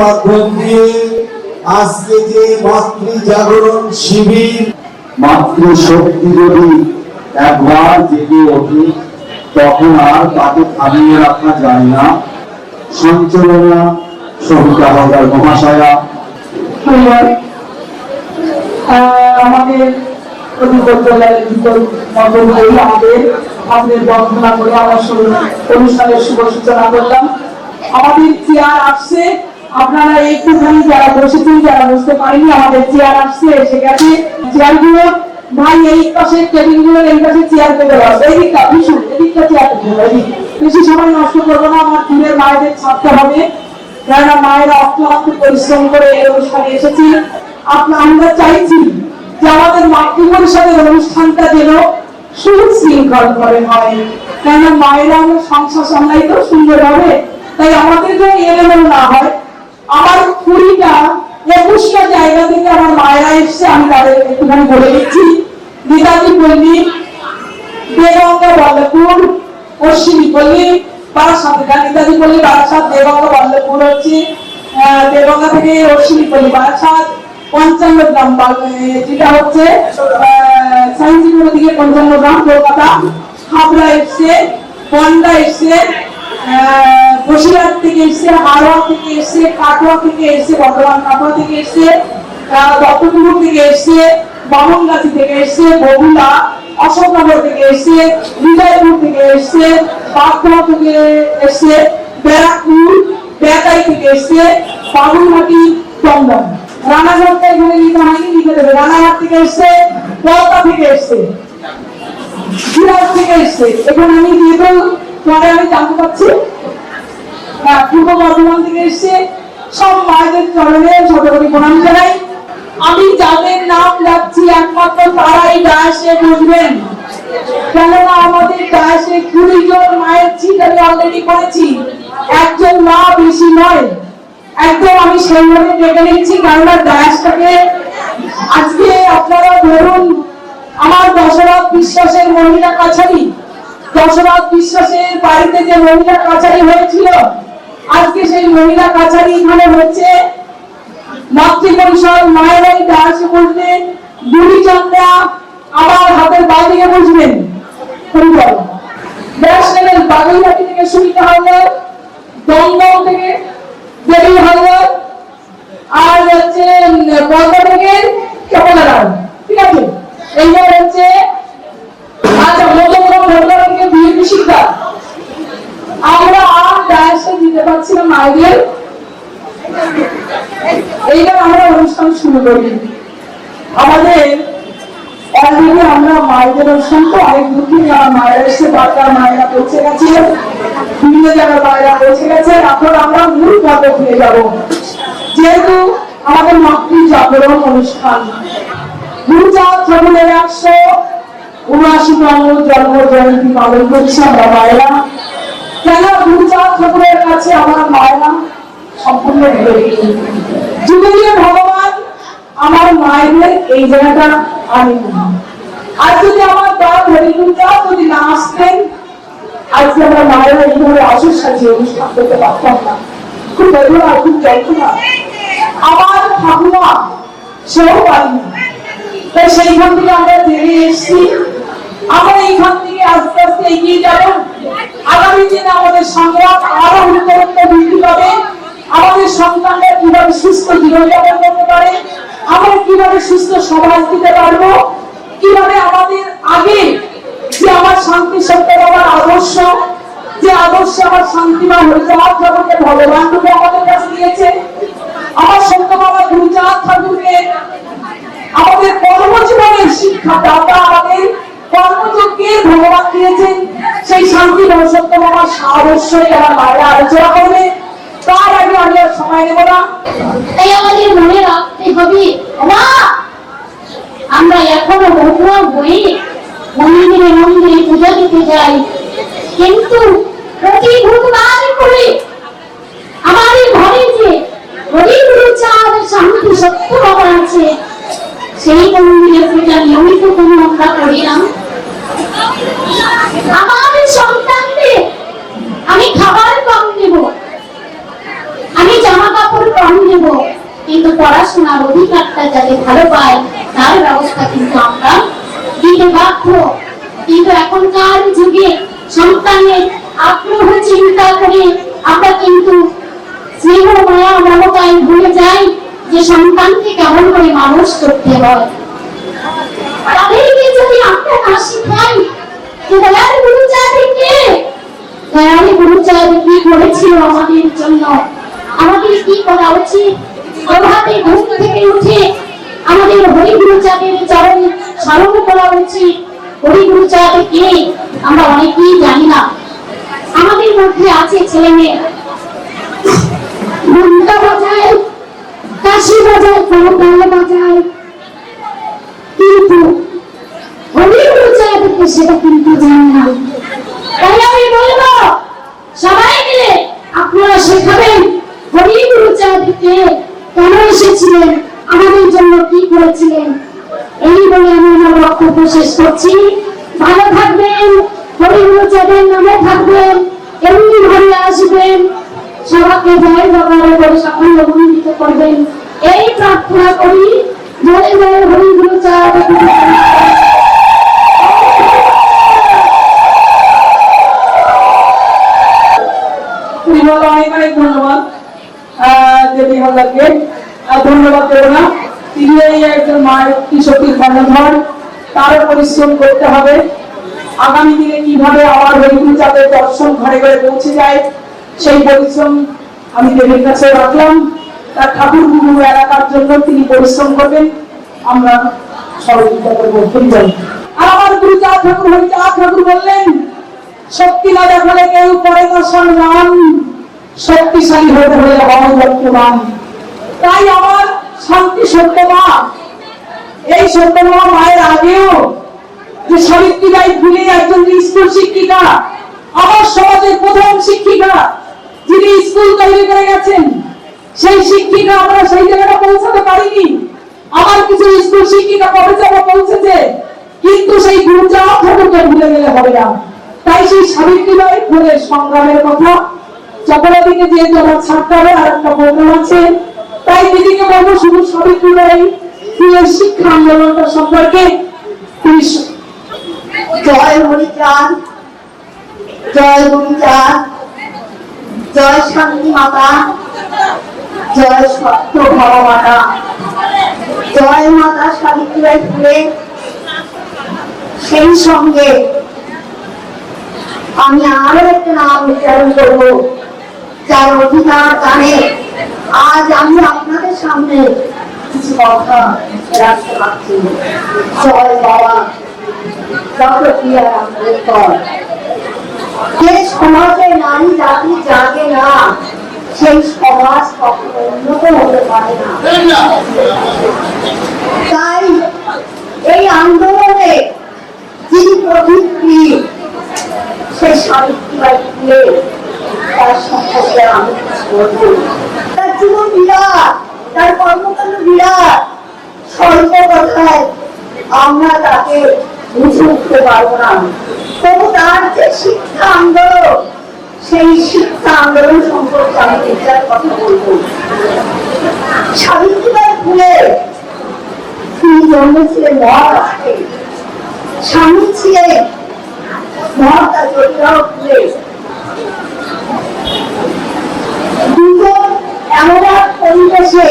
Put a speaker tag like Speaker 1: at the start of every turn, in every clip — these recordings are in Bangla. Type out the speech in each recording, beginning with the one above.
Speaker 1: মাধ্যম দিয়ে আজকে যে মাতৃ জাগরণ শিবির
Speaker 2: মাতৃ শক্তি যদি একবার জেগে ওঠে তখন আর তাকে থামিয়ে রাখা যায় না। সঞ্চালনা সবিতা হালদার মহাশয়া।
Speaker 3: আমাদের আমাদের করে আমরা অনুষ্ঠানের শুভ সূচনা করলাম। আমাদের চেয়ার আসছে। আপনারা একটুখানি যারা বসেছেন যারা বসতে পারেনি, আমাদের চেয়ার আসছে, এসে গেছে। চেয়ারগুলো ভাই, এই পাশে টেবিলগুলো এই পাশে চেয়ার পেতে পারবে এদিকটা ভীষণ এদিকটা চেয়ার বেশি সময় নষ্ট করব না, আমার দূরের মায়েদের ছাড়তে হবে। কেননা মায়েরা অক্লান্ত পরিশ্রম করে এই অনুষ্ঠানে এসেছি। আমরা চাইছি যে আমাদের মাতৃ পরিষদের অনুষ্ঠানটা যেন সুশৃঙ্খল করে হয়। কেননা মায়েরা সংসার সামলাই তো সুন্দর হবে, তাই আমাদের যেন এলোমেলো না হয়। জায়গা থেকে আমার মায়েরা এসছে আমি তাদের একটুখানি বলে দিচ্ছি। নেতাজি পল্লী দেগঙ্গা বল্লভপুর পশ্চিমী পল্লী বারাসাত নেতাজি পল্লী বারাসাত দেগঙ্গা বল্লভপুর হচ্ছে আহ, দেগঙ্গা থেকে অশ্বিনী পল্লী বারাসাত পঞ্চান্ন গ্রাম যেটা হচ্ছে সাইন্সিপুর দিকে পঞ্চান্ন গ্রাম কলকাতা। হাবড়া এসছে পন্ডা এসছে বসিরহাট থেকে এসছে হাওড়া থেকে এসছে কাটোয়া থেকে এসছে বর্ধমান কাটোয়া থেকে এসছে। আহ, দত্তপুকুর থেকে এসছে বামনগাছি থেকে এসছে বগুলা অশোকনগর থেকে এসছে হৃদয়পুর থেকে এসছে বাগদা থেকে এসছে ব্যারাকপুর বেকাই থেকে এসছে বাবুরহাটি দমদম। রানাঘাট থেকে এসছে কলকাতা থেকে এসছে থেকে এসছে। এখানে আমি পরে আমি জানতে পারছি হ্যাঁ, পূর্ব বর্ধমান থেকে এসছে সব প্রণাম জানাই। আমি যাদের নাম যাচ্ছি একমাত্র তারাই ডায়াসে বুঝবেন। কেননা আমাদের ডায়াসে কুড়ি জন মায়ের আমি অলরেডি করেছি। একজন মা বেশি নয়। একদম আমি সেইভাবে ডেকে নিচ্ছি, কেননা ডায়াসটাকে আজকে আপনারা ধরুন, আমার দশরথ বিশ্বাসের মহিলা কাছারি, দশরথ বিশ্বাসের বাড়িতে যে মহিলা কাছারি হয়েছিল, আজকে সেই মহিলা কাছারি এখানে হচ্ছে মাতৃ পরিষদ মায়েরাই ডান্স বলতে গুলিচন্দ্রা আমার হাতের বাইরে বুঝবেন দেবী হালদার, আর হচ্ছে বর্ধা থেকে কমলা ঠিক আছে? এইবার হচ্ছে আচ্ছা শিক্ষা আমরা আর ডায়াসে দিতে পারছি না মায়েদের। এইবার আমরা অনুষ্ঠান শুরু করি। আমাদের অলরেডি আমরা মায়েদের অনুষ্ঠান তো অনেক দূর থেকে আমার মায়েরা এসে বাচ্চার মায়েরা পৌঁছে গেছে বিভিন্ন জায়গার মায়েরা পৌঁছে গেছে, এখন আমরা মূল পর্বে ফিরে যাব। যেহেতু আমাদের মাতৃ জাগরণ অনুষ্ঠান। গুরুচাঁদ ঠাকুরের একশো উনআশিতম জন্ম জয়ন্তী পালন করছি আমরা মায়েরা। কেন গুরুচাঁদ ঠাকুরের কাছে আমার মায়েরা সম্পূর্ণ ভগবান, আমার মায়েদের এই জায়গাটা আনেন আর যদি আমার দা হরিগুঞ্জা যদি না আসতেন, আজকে আমরা মায়েরা এইভাবে সাজিয়ে অনুষ্ঠান করতে পারতাম না। খুব বেদনা খুব যন্ত্রণা। আমার ঠাকুমা, সেও পারিনি তাই সেইখান থেকে আমরা জেনে এসেছি, আমরা এইখান থেকে আস্তে আস্তে এগিয়ে যাব। আগামী দিনে আমাদের সংগ্রাম আরও উত্তরোত্তর বৃদ্ধি পাবে। আমাদের সন্তানরা কীভাবে সুস্থ জীবনযাপন করতে পারে? আমরা কীভাবে সুস্থ সমাজ দিতে পারব? কীভাবে আমাদের আগে যে আমার শান্তি সত্য আমার আদর্শ, যে আদর্শে আমার শান্তিমান হরিচাঁদ ঠাকুরকে ভগবান রূপে আমাদের কাছে দিয়েছে, আমার সত্য বাবা গুরুচাঁদ ঠাকুরকে আমাদের কর্মজীবনের শিক্ষা দাতা আমাদের কর্মযজ্ঞের ভগবান দিয়েছেন সেই শান্তি ভবিষ্যৎ আমার অবশ্যই আমার বাইরে আলোচনা করবে। তার আগে আমি আর সময় নেব না।
Speaker 4: তাই আমাদের মনে রাখতে হবে মা আমরা এখনও বহু বই মন্দিরে মন্দিরে পূজা দিতে যাই। কিন্তু প্রতি বুধবার করে আমাদের ঘরে যে হরিগুরু চাঁদ শান্তি সত্য বাবা আছে, সেই মন্দিরে পূজা নিয়মিত কোনো আমরা করি না আমাদের সন্তানদের আমি খাবার কম কম কিন্তু পড়াশোনার অধিকারটা যাতে ভালো পায়, তার ব্যবস্থা কিন্তু আমরা দিতে বাধ্য। কিন্তু এখনকার যুগে সন্তানের আগ্রহ, চিন্তা করে আমরা কিন্তু স্নেহ, মায়া, মমতায় ভুলে যাই যে সন্তানকে কেমন করে মানুষ করতে হয়। তাদেরকে যদি আমরা না শিখাই দয়াল গুরুচাঁদকে দয়াল গুরুচাঁদ কি করেছিল আমাদের জন্য? আমাদের কি করা উচিত? প্রভাতে ঘুম থেকে উঠে আমাদের হরি গুরুচাঁদের চরণ স্মরণ করা উচিত। হরি গুরুচাঁদ কে? আমরা অনেকেই জানি না। আমাদের মধ্যে আছে ছেলে মেয়ে বাজায়, কাশি বাজায় করতাল বাজায়। কিন্তু হরিগুলো চাইবে সেটা কিন্তু জানি না। তাই আমি বলব, সবাই মিলে আপনারা শেখাবেন হরিগুলো চাঁদকে কেন এসেছিলেন? আমাদের জন্য কি করেছিলেন? এই বলে আমি আমার বক্তব্য করছি। ভালো থাকবেন হরিগুলো চাঁদের নামে থাকবেন, এমনি ঘরে আসবেন। সবাইকে জয় জগারে করে সাফল্য মন্ডিত করবেন। এই প্রার্থনা করি, জয় জয় হরিগুলো চাঁদ
Speaker 3: পরিবার অনেক অনেক ধন্যবাদ হাজারকে আর ধন্যবাদ না। তিনি একজন মায়ের কৃষকের তারও পরিশ্রম করতে হবে। আগামী দিনে কীভাবে আমার দর্শন ঘরে ঘরে পৌঁছে যায়, সেই পরিশ্রম আমি দেবীর কাছে রাখলাম। তার ঠাকুর গুরু এলাকার জন্য তিনি পরিশ্রম করবেন। আমরা সহযোগিতা করব আর আমার গুরু চাঁদ ঠাকুর, হরি চাঁদ ঠাকুর বললেন, শক্তি না দেখালে কেউ পরে না সম্মান। শক্তিশালী হতে হলে বর্তমান তাই আমার শান্তি সত্যমা এই সত্যমা মায়ের আগেও যে সাবিত্রীবাই ভুলে একজন স্কুল শিক্ষিকা, আমার সমাজের প্রথম শিক্ষিকা, যিনি স্কুল তৈরি করে গেছেন, সেই শিক্ষিকা আমরা সেই জায়গাটা পৌঁছাতে পারিনি। আমার কিছু স্কুল শিক্ষিকা কবে যাব পৌঁছেছে, কিন্তু সেই গুরুজা ঠাকুরকে ভুলে গেলে হবে না। তাই সেই সাবিত্রীবাই ফুলের সংগ্রামের কথা চকলা দিকে যেহেতু আমার ছাড়তে আর একটা প্রোগ্রাম আছে, তাই দিদিকে বলব শুধু সাবিত্রীবাই ফুলের শিক্ষা আন্দোলনটা সম্পর্কে স-
Speaker 5: জয় হরিচাঁদ, জয় গুরুচাঁদ, জয় শান্তি মাতা, জয় সত্য ভব মাতা জয় মাতা সাবিত্রীবাই ফুলে। সেই সঙ্গে আমি আরও একটা নাম উচ্চারণ করব। যার অধিকার জানে। আজ আমি আপনাদের সামনে কিছু কথা রাখতে পারছি। জয় বাবা। ডক্টর আম্বেদকর যে সমাজে নারী জাতি জাগে না। সেই সমাজ কখনো উন্নত হতে পারে না। তাই এই আন্দোলনে যিনি প্রতিক্রি সেই সাবিত্রীবাই ফুলে তার জীবন বিরাট, তার কর্মকাণ্ড বিরাট। কথায় আমরা তাকে বুঝে উঠতে পারব না। তবু তার যে শিক্ষা আন্দোলন, সেই শিক্ষা আন্দোলন সম্পর্কে আমি বিচার কথা বলব। সাবিত্রীবাই ফুলে তিনি জন্মেছিলেন মহারাষ্ট্রে। স্বামী ছিলেন মহাত্মা জ্যোতিরাও ফুলে এমন পরিবেশে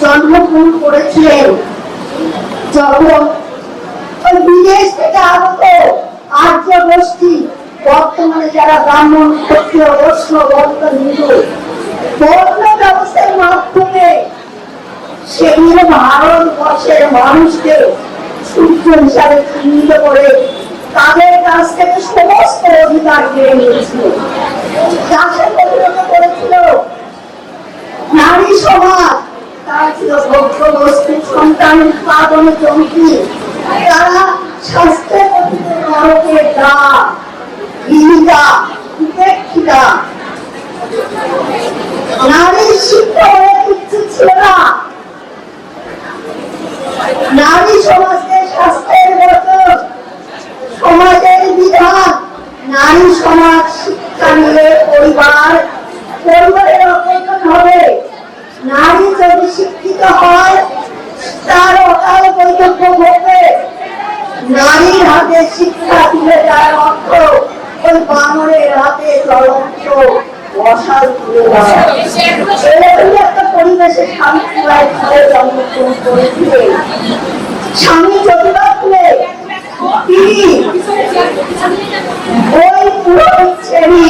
Speaker 5: জন্মগ্রহণ করেছিলেন যখন বিদেশ থেকে আগত আর্য গোষ্ঠী, বর্তমানে যারা ব্রাহ্মণ, ক্ষত্রিয়, বৈষ্ণব, বৌদ্ধ, হিন্দু বর্ণ ব্যবস্থার মাধ্যমে সেগুলো ভারতবর্ষের মানুষকে সূর্য হিসাবে চিহ্নিত করে তাদের কাছ থেকে সমস্ত অধিকার কেড়ে নিয়েছিল। চাষে পরিণত করেছিল। নারী সমাজ, তারা ছিল ভোগ্য বস্তুর সন্তান উৎপাদনে চমকি তারা স্বাস্থ্যের অধীনে নরকের দা গৃহিতা উপেক্ষিতা নারীর শিক্ষা ইচ্ছে ছিল না। নারী সমাজকে স্বাস্থ্যের বছর সমাজের বিধান। নারী সমাজ শিক্ষা নিয়ে পরিবার পরিবারের অবদান হবে নারী যদি শিক্ষিত হয়, তার অকাল বৈধব্য ঘটবে নারীর হাতে শিক্ষা তুলে দেওয়ার অর্থ ওই বানরের হাতে চলন্ত একটা পরিবেশে স্বামী পুরোহিত শ্রেণি